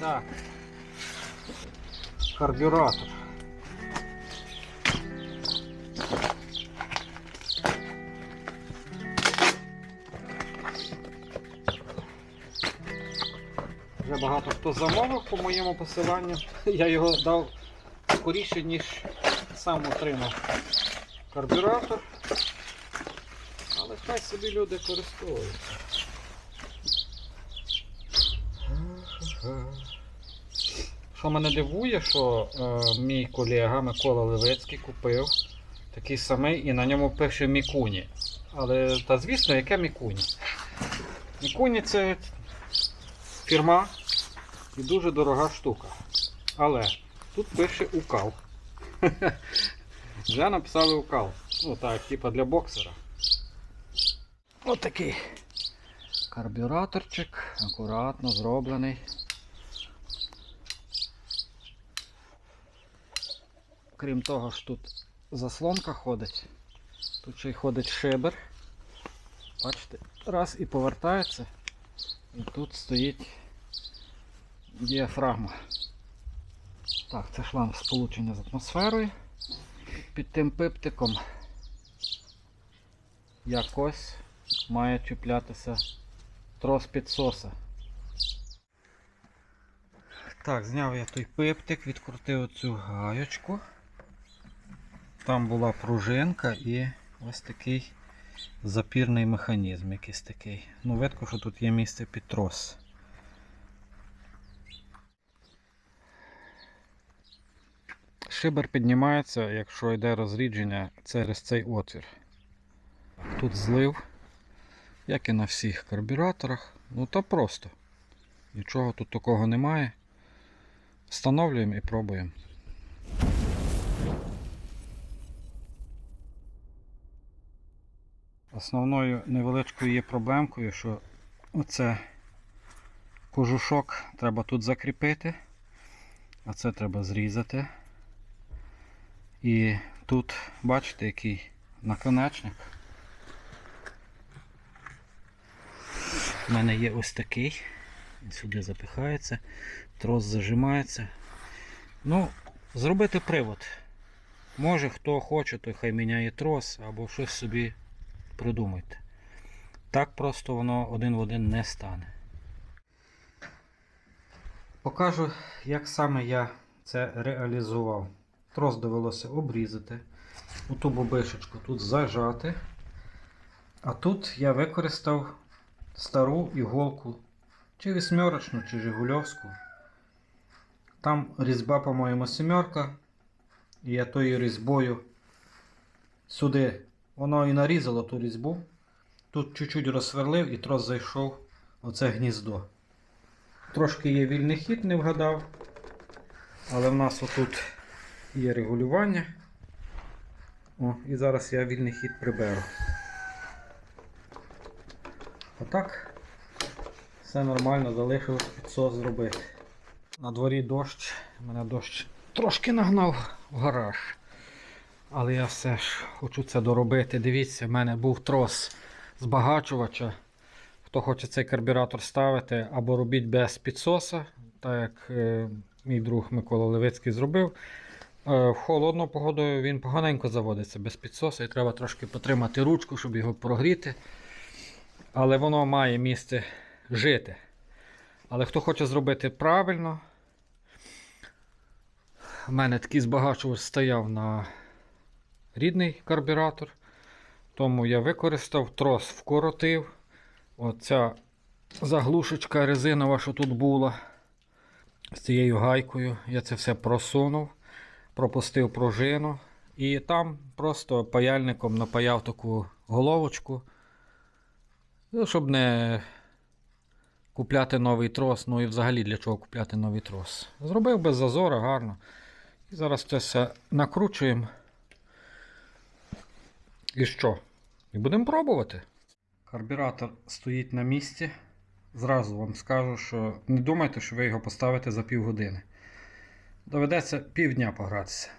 Так. Карбюратор. Вже багато хто замовив по моєму посиланню. Я його дав скоріше, ніж сам отримав карбюратор. Але хай собі люди користуються. Що мене дивує, що е, мій колега Микола Левицький купив такий самий і на ньому пише Мікуні. Але та звісно, яке Мікуні? Мікуні це фірма і дуже дорога штука. Але тут пише укал. Вже написали укал. Ну так, типа для боксера. Отакий карбюраторчик, акуратно зроблений. Крім того ж тут заслонка ходить. Тут ще й ходить шибер. Бачите, раз і повертається. І тут стоїть діафрагма. Так, це шланг сполучення з атмосферою. Під тим пиптиком якось має чіплятися трос підсоса. Так, зняв я той пиптик, відкрутив оцю гаєчку. Там була пружинка і ось такий запірний механізм якийсь такий. Ну, видко, що тут є місце під трос. Шибер піднімається, якщо йде розрідження через цей отвір. Тут злив, як і на всіх карбюраторах. Ну та просто. Нічого тут такого немає. Встановлюємо і пробуємо. Основною невеличкою є проблемкою, що оце кожушок треба тут закріпити, а це треба зрізати. І тут, бачите, який наконечник. У мене є ось такий. Сюди запихається, трос зажимається. Ну, зробити привод. Може хто хоче, той хай міняє трос або щось собі придумайте. Так просто воно один в один не стане. Покажу, як саме я це реалізував. Трос довелося обрізати, у ту бобишечку тут зажати. А тут я використав стару іголку, чи вісьмерочну, чи жигульовську. Там різьба, по-моєму, сімерка. І я тою різьбою сюди воно і нарізало ту різьбу. Тут чуть-чуть розсверлив і трос зайшов оце гніздо. Трошки є вільний хід, не вгадав. Але в нас отут є регулювання. О, і зараз я вільний хід приберу. Отак. Все нормально, залишилось підсос зробити. На дворі дощ, мене дощ трошки нагнав в гараж. Але я все ж хочу це доробити. Дивіться, в мене був трос збагачувача. Хто хоче цей карбюратор ставити, або робіть без підсоса, так як е, мій друг Микола Левицький зробив. Е, в холодну погоду він поганенько заводиться без підсоса і треба трошки потримати ручку, щоб його прогріти. Але воно має місце жити. Але хто хоче зробити правильно, у мене такий збагачувач стояв на рідний карбюратор. Тому я використав трос, вкоротив. Оця заглушечка резинова, що тут була. З цією гайкою я це все просунув, пропустив пружину. І там просто паяльником напаяв таку головочку. Ну, щоб не купляти новий трос. Ну і взагалі для чого купляти новий трос. Зробив без зазора, гарно. І зараз це все накручуємо. І що? І будемо пробувати. Карбюратор стоїть на місці. Зразу вам скажу, що не думайте, що ви його поставите за півгодини. Доведеться півдня погратися.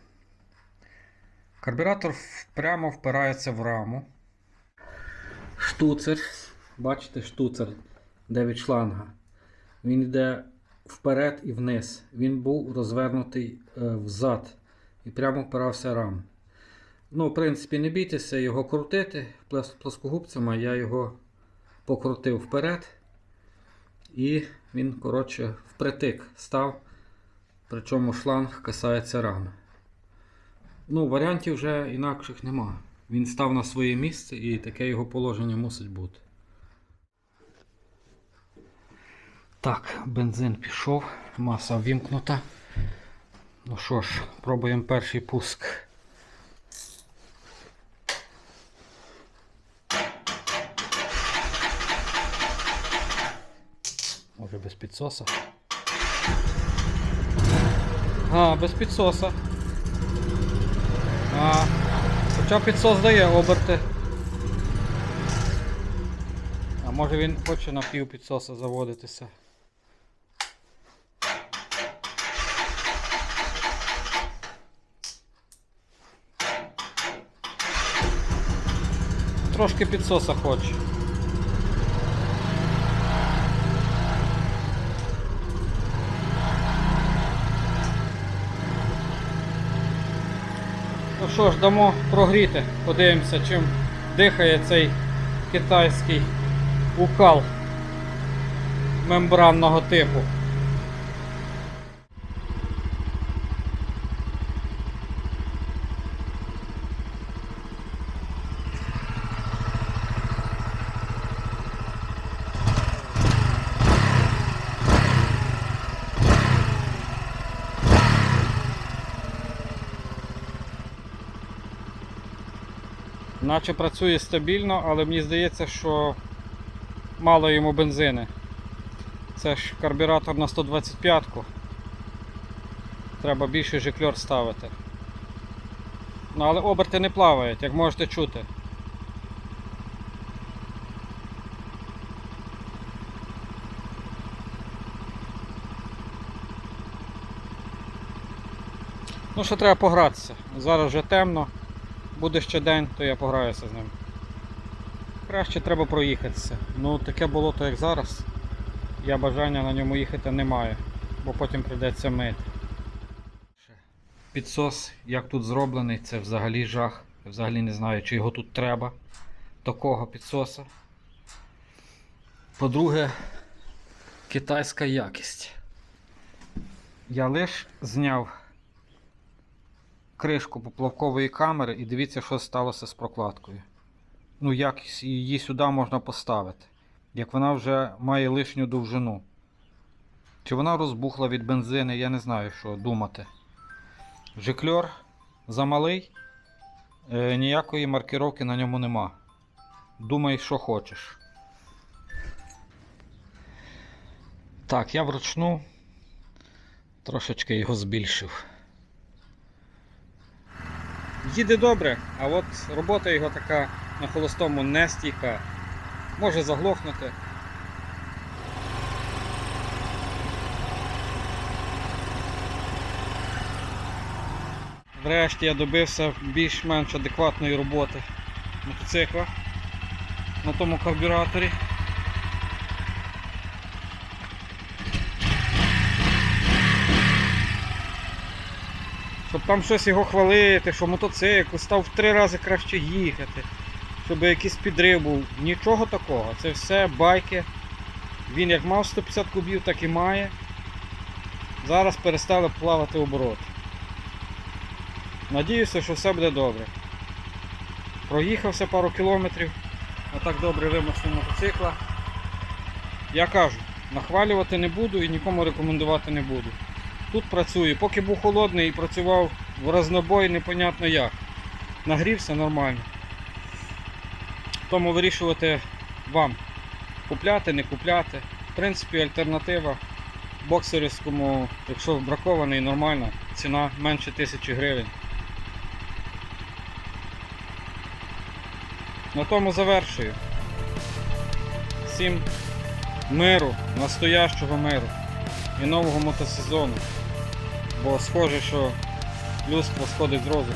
Карбюратор прямо впирається в раму. Штуцер. Бачите, штуцер, де від шланга. Він йде вперед і вниз. Він був розвернутий е, взад і прямо впирався рам. Ну, в принципі, не бійтеся його крутити плоскогубцями. Я його покрутив вперед. І він, коротше, впритик став. Причому шланг касається рами. Ну, варіантів вже інакших нема. Він став на своє місце і таке його положення мусить бути. Так, бензин пішов, маса ввімкнута. Ну що ж, пробуємо перший пуск. Може без підсоса. А, без підсоса. А, хоча підсос дає оберти. А може він хоче на пів підсоса заводитися. Трошки підсоса хоче. Що ж, дамо прогріти, подивимося, чим дихає цей китайський укал мембранного типу. Наче працює стабільно, але мені здається, що мало йому бензини. Це ж карбюратор на 125-ку. Треба більший жикльор ставити. Ну, але оберти не плавають, як можете чути. Ну, ще треба погратися. Зараз вже темно. Буде ще день, то я пограюся з ним. Краще треба проїхатися. Ну таке болото як зараз. Я бажання на ньому їхати не маю, бо потім прийдеться мити. Підсос, як тут зроблений, це взагалі жах. Я взагалі не знаю, чи його тут треба. Такого підсоса. По-друге, китайська якість. Я лише зняв кришку поплавкової камери і дивіться, що сталося з прокладкою. Ну, як її сюди можна поставити, як вона вже має лишню довжину. Чи вона розбухла від бензини, я не знаю, що думати. Жикльор замалий, е, ніякої маркировки на ньому нема. Думай, що хочеш. Так, я вручну трошечки його збільшив. Їде добре, а от робота його така на холостому не стійка. Може заглохнути. Врешті я добився більш-менш адекватної роботи мотоцикла на тому карбюраторі. Там щось його хвалити, що мотоцикл став в три рази краще їхати, щоб якийсь підрив був. Нічого такого. Це все байки. Він як мав 150 кубів, так і має. Зараз перестали плавати обороти. Надіюся, що все буде добре. Проїхався пару кілометрів. Отак добре вимощений мотоцикла. Я кажу, нахвалювати не буду і нікому рекомендувати не буду. Тут працюю. Поки був холодний і працював в разнобой, непонятно як. Нагрівся нормально. Тому вирішувати вам. Купляти, не купляти. В принципі, альтернатива боксерівському, якщо бракований, нормальна, ціна менше тисячі гривень. На тому завершую. Всім миру, настоящого миру і нового мотосезону. Бо схоже, що людство сходить з розуму.